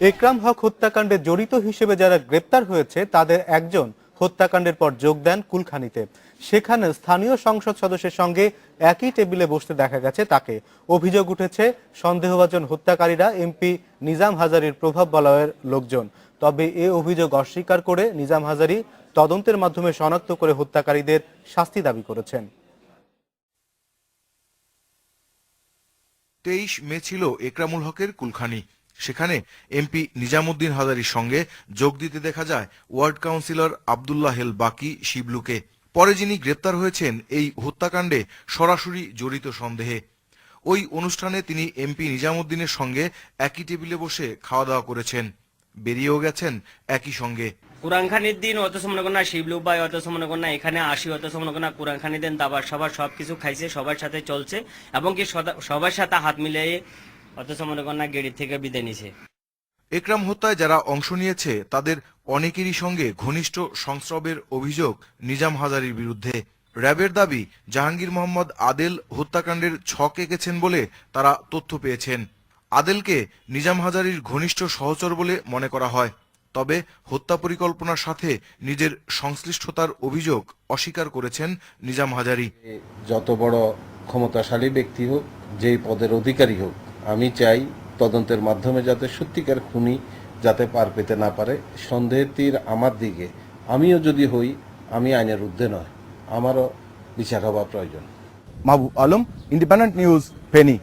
একরাম হক হত্যাকাণ্ডে জড়িত হিসেবে যারা গ্রেপ্তার হয়েছে, তাদের একজন হত্যাকাণ্ডের পর যোগ দেন কুলখানিতে। সেখানে স্থানীয় সংসদ সদস্যের সঙ্গে একই টেবিলে বসতে দেখা গেছে তাকে। অভিযোগ উঠেছে, সন্দেহভাজন হত্যাকারীরা এমপি নিজাম হাজারির প্রভাব বলয়ের লোকজন। তবে এ অভিযোগ অস্বীকার করে নিজাম হাজারি তদন্তের মাধ্যমে শনাক্ত করে হত্যাকারীদের শাস্তি দাবি করেছেন। তেইশ মে ছিল একরামুল হকের কুলখানি। সেখানে এমপি নিজামুদ্দিন হাজারির সঙ্গে যোগ দিতে দেখা যায় ওয়ার্ড কাউন্সিলর আবদুল্লাহ হেল বাকি শিবলুকে। পরে যিনি গ্রেপ্তার হয়েছেন, এই হত্যাকাণ্ডে সরাসরি জড়িত সন্দেহে। ওই অনুষ্ঠানে তিনি এমপি নিজামুদ্দিনের সঙ্গে একই টেবিলে বসে খাওয়া দাওয়া করেছেন। বেরিয়েও গেছেন একই সঙ্গে। কোরআন খানির দিন অত মনে কর না শিবলু ভাই অত মনে এখানে আসি অত মনে কর না কোরআন দেন দাবার সবার সব কিছু খাইছে, সবার সাথে চলছে, এবং কি সবার সাথে হাত মিলিয়ে অত মনে কর না গেড়ি থেকে বিদায় নিছে। একরাম হত্যায় যারা অংশ নিয়েছে তাদের অনেকেরই সঙ্গে ঘনিষ্ঠ সংস্রবের অভিযোগ নিজাম হাজারির বিরুদ্ধে। র্যাবের দাবি জাহাঙ্গীর মোহাম্মদ আদেল হত্যাকাণ্ডের ছক এঁকেছেন বলে তারা তথ্য পেয়েছেন। আদেলকে নিজাম হাজারির ঘনিষ্ঠ সহচর বলে মনে করা হয়। তবে হত্যা পরিকল্পনার সাথে নিজের সংশ্লিষ্টতার অভিযোগ অস্বীকার করেছেন নিজাম হাজারি। যত বড় ক্ষমতাশালী ব্যক্তি হোক যেই পদের অধিকারী হোক আমি চাই তদন্তের মাধ্যমে যাতে সত্যিকার খুনি যাতে পার পেতে না পারে। সন্দেহের তীর আমার দিকে। আমিও যদি হই, আমি আইনের ঊর্ধ্বে নয়। আমারও বিচার হওয়া প্রয়োজন। Mahbub Alam independent news Feni